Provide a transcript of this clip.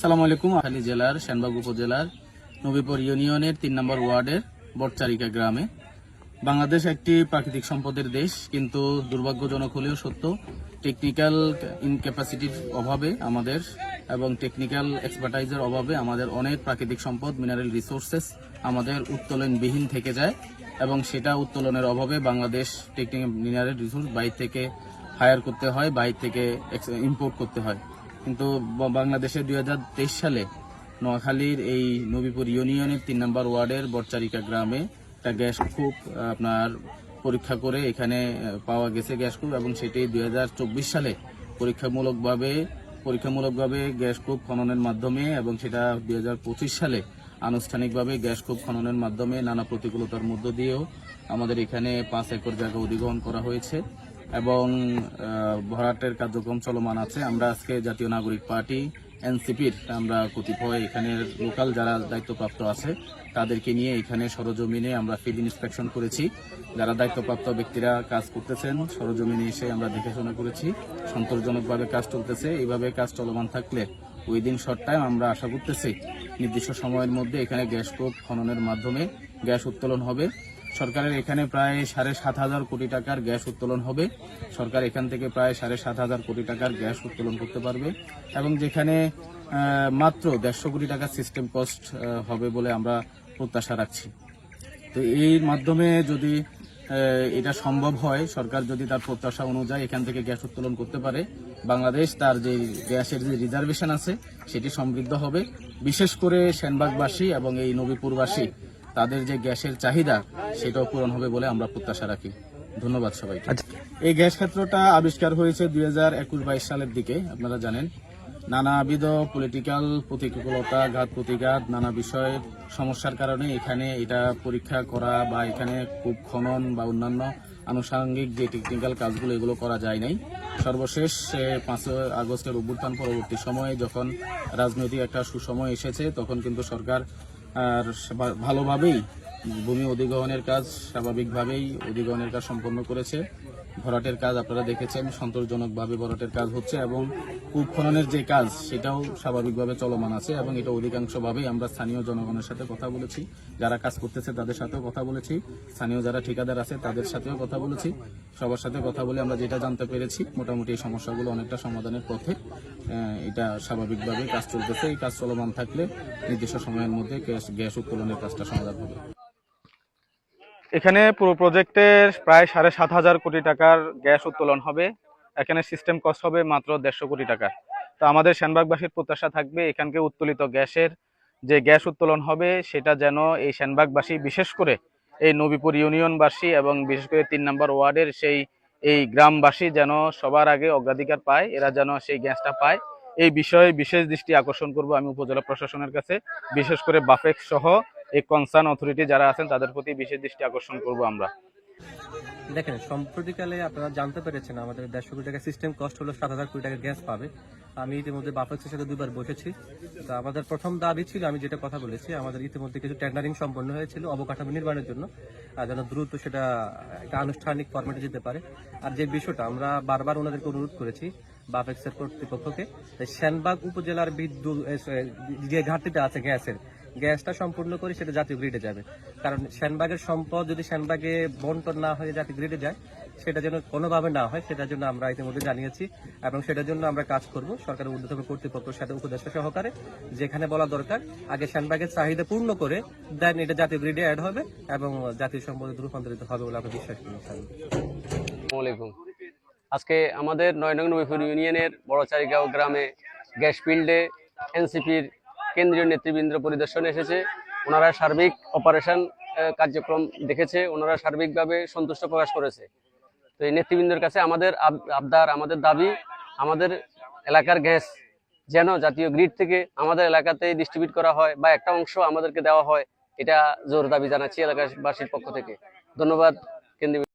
সালাম আলাইকুম আখালী জেলার শ্যানবাগ উপজেলার, নবীপুর ইউনিয়নের তিন নম্বর ওয়ার্ডের বটচারিকা গ্রামে। বাংলাদেশ একটি প্রাকৃতিক সম্পদের দেশ, কিন্তু দুর্ভাগ্যজনক হলেও সত্য টেকনিক্যাল ইনক্যাপাসিটির অভাবে আমাদের এবং টেকনিক্যাল এক্সপার্টাইজের অভাবে আমাদের অনেক প্রাকৃতিক সম্পদ মিনারেল রিসোর্সেস আমাদের উত্তোলনবিহীন থেকে যায় এবং সেটা উত্তোলনের অভাবে বাংলাদেশ টেকনিক্যাল মিনারেল রিসোর্স বাইরে থেকে হায়ার করতে হয় বাইরে থেকে ইম্পোর্ট করতে হয়। কিন্তু বাংলাদেশে দুই হাজার তেইশ সালে নোয়াখালীর এই নবীপুর ইউনিয়নের তিন নম্বর ওয়ার্ডের বটচারিকা গ্রামে একটা গ্যাস আহ, আপনার পরীক্ষা করে এখানে পাওয়া গেছে গ্যাস কূপ এবং সেটি দুই হাজার চব্বিশ সালে পরীক্ষামূলকভাবে পরীক্ষামূলকভাবে গ্যাস কূপ খননের মাধ্যমে এবং সেটা দুই হাজার পঁচিশ সালে আনুষ্ঠানিকভাবে গ্যাস কূপ খননের মাধ্যমে নানা প্রতিকূলতার মধ্য দিয়েও আমাদের এখানে পাঁচ একর জায়গা অধিগ্রহণ করা হয়েছে। এবং ভরাটের কার্যক্রম চলমান আছে। আমরা আজকে জাতীয় নাগরিক পার্টি, এনসিপির, আমরা কতিপয় এখানের লোকাল যারা দায়িত্বপ্রাপ্ত আছে, তাদেরকে নিয়ে এখানে সরজমিনে আমরা ফিল্ড ইন্সপেকশন করেছি। যারা দায়িত্বপ্রাপ্ত ব্যক্তিরা কাজ করতেছেন, সরজমিনে এসে আমরা দেখেশোনা করেছি। সন্তোষজনকভাবে কাজ চলতেছে। এইভাবে কাজ চলমান থাকলে ওই দিন শর্ট টাইম আমরা আশা করতেছি, নির্দিষ্ট সময়ের মধ্যে এখানে গ্যাস কোপ খননের মাধ্যমে গ্যাস উত্তোলন হবে। সরকারের এখানে প্রায় সাড়ে সাত হাজার কোটি টাকার গ্যাস উত্তোলন হবে। সরকার এখান থেকে প্রায় সাড়ে সাত হাজার কোটি টাকার গ্যাস উত্তোলন করতে পারবে এবং যেখানে মাত্র দেড়শো কোটি টাকার সিস্টেম কস্ট হবে বলে আমরা প্রত্যাশা রাখছি। তো এই মাধ্যমে যদি এটা সম্ভব হয়, সরকার যদি তার প্রত্যাশা অনুযায়ী এখান থেকে গ্যাস উত্তোলন করতে পারে, বাংলাদেশ তার যে গ্যাসের যে রিজার্ভেশন আছে, সেটি সমৃদ্ধ হবে। বিশেষ করে সেনবাগবাসী এবং এই নবীপুরবাসী তাদের যে গ্যাসের চাহিদা সেটাও পূরণ হবে বলে আমরা প্রত্যাশা রাখি। ধন্যবাদ সবাইকে। এই গ্যাস ক্ষেত্রটা আবিষ্কার হয়েছে দুই হাজার একুশ বাইশ সালের দিকে আপনারা জানেন। নানাবিধ পলিটিক্যাল প্রতিকূলতা ঘাত প্রতিঘাত নানা বিষয়ের সমস্যার কারণে এখানে এটা পরীক্ষা করা বা এখানে কূপ খনন বা অন্যান্য আনুষঙ্গিক যে টেকনিক্যাল কাজগুলো এগুলো করা যায় নাই। সর্বশেষ পাঁচই আগস্টের অভ্যুত্থান পরবর্তী সময়ে যখন রাজনৈতিক একটা সুসময় এসেছে তখন কিন্তু সরকার আর ভালোভাবেই ভূমি অধিগ্রহণের কাজ স্বাভাবিকভাবেই অধিগ্রহণের কাজ সম্পন্ন করেছে। ভরাটের কাজ আপনারা দেখেছেন, সন্তোষজনকভাবে ভরাটের কাজ হচ্ছে এবং কূপ খননের যে কাজ, সেটাও স্বাভাবিকভাবে চলমান আছে এবং এটা অধিকাংশভাবেই আমরা স্থানীয় জনগণের সাথে কথা বলেছি, যারা কাজ করতেছে তাদের সাথেও কথা বলেছি, স্থানীয় যারা ঠিকাদার আছে তাদের সাথেও কথা বলেছি, সবার সাথে কথা বলে আমরা যেটা জানতে পেরেছি, মোটামুটি এই সমস্যাগুলো অনেকটা সমাধানের পথে এটা স্বাভাবিকভাবে কাজ চলতেছে, এই কাজ চলমান থাকলে নির্দিষ্ট সময়ের মধ্যে গ্যাস উত্তোলনের কাজটা সমাধান হবে। এখানে পুরো প্রজেক্টের প্রায় সাড়ে সাত হাজার কোটি টাকার গ্যাস উত্তোলন হবে। এখানে সিস্টেম কস্ট হবে মাত্র দেড়শো কোটি টাকা তো আমাদের সেনবাগবাসীর প্রত্যাশা থাকবে এখানকে উত্তোলিত গ্যাসের যে গ্যাস উত্তোলন হবে, সেটা যেন এই সেনবাগবাসী, বিশেষ করে এই নবীপুর ইউনিয়নবাসী এবং বিশেষ করে তিন নম্বর ওয়ার্ডের সেই, এই গ্রামবাসী যেন সবার আগে অগ্রাধিকার পায়, এরা যেন সেই গ্যাসটা পায়। এই বিষয়ে বিশেষ দৃষ্টি আকর্ষণ করব আমি উপজেলা প্রশাসনের কাছে, বিশেষ করে বাফেক সহ এই কনসার্ন অথরিটি যারা আছেন, তাদের প্রতি বিশেষ দৃষ্টি আকর্ষণ করব আমরা। দেখেন, সম্প্রতিকালে আপনারা জানতে পেরেছেন, আমাদের দেড়শো কোটি টাকা সিস্টেম কস্ট হলো সাত হাজার কোটি টাকা গ্যাস পাবে। আমি ইতিমধ্যে বাফেক্সের সাথে দুবার বসেছি। তো আমাদের প্রথম দাবি ছিল, আমি যেটা কথা বলেছি, আমাদের ইতিমধ্যে কিছু টেন্ডারিং সম্পন্ন হয়েছিল অবকাঠামো নির্মাণের জন্য যেন দ্রুত সেটা একটা আনুষ্ঠানিক ফরম্যাটে যেতে পারে। আর যে বিষয়টা, আমরা বারবার ওনাদেরকে অনুরোধ করেছি বাফেক্সের কর্তৃপক্ষকে, যে সেনবাগ উপজেলার বিদ্যুৎ যে ঘাটতিটা আছে গ্যাসের গ্যাসটা সম্পূর্ণ করে, সেটা জাতীয় গ্রিডে যাবে। কারণ সেনবাগের সম্পদ যদি সেনবাগে বন্টন না হয়ে জাতীয় গ্রিডে যায়, সেটা যেন কোনোভাবে না হয়, সেটার জন্য আমরা ইতিমধ্যে জানিয়েছি এবং সেটার জন্য আমরা কাজ করব। সরকারের ঊর্ধ্বতন কর্তৃপক্ষের সাথে উপদেষ্টা সহকারে যেখানে বলা দরকার, আগে সেনবাগের চাহিদা পূর্ণ করে দেন এটা জাতীয় গ্রিডে অ্যাড হবে এবং জাতীয় সম্পদে রূপান্তরিত হবে বলে আমরা বিশ্বাস করি আজকে আমাদের নয়নং নবীপুর ইউনিয়নের বড়চারিগাঁও গ্রামে গ্যাস ফিল্ডে এনসিপির কেন্দ্রীয় নেতৃবৃন্দ পরিদর্শনে এসেছে। ওনারা সার্বিক অপারেশন কার্যক্রম দেখেছে। ওনারা সার্বিকভাবে সন্তুষ্ট প্রকাশ করেছে। তো এই নেতৃবৃন্দের কাছে আমাদের আব- আবদার, আমাদের দাবি, আমাদের এলাকার গ্যাস যেন জাতীয় গ্রিড থেকে আমাদের এলাকাতেই ডিস্ট্রিবিউট করা হয় বা একটা অংশ আমাদেরকে দেওয়া হয়, এটা জোর দাবি জানাচ্ছি এলাকাবাসীর পক্ষ থেকে। ধন্যবাদ, কেন্দ্রীয়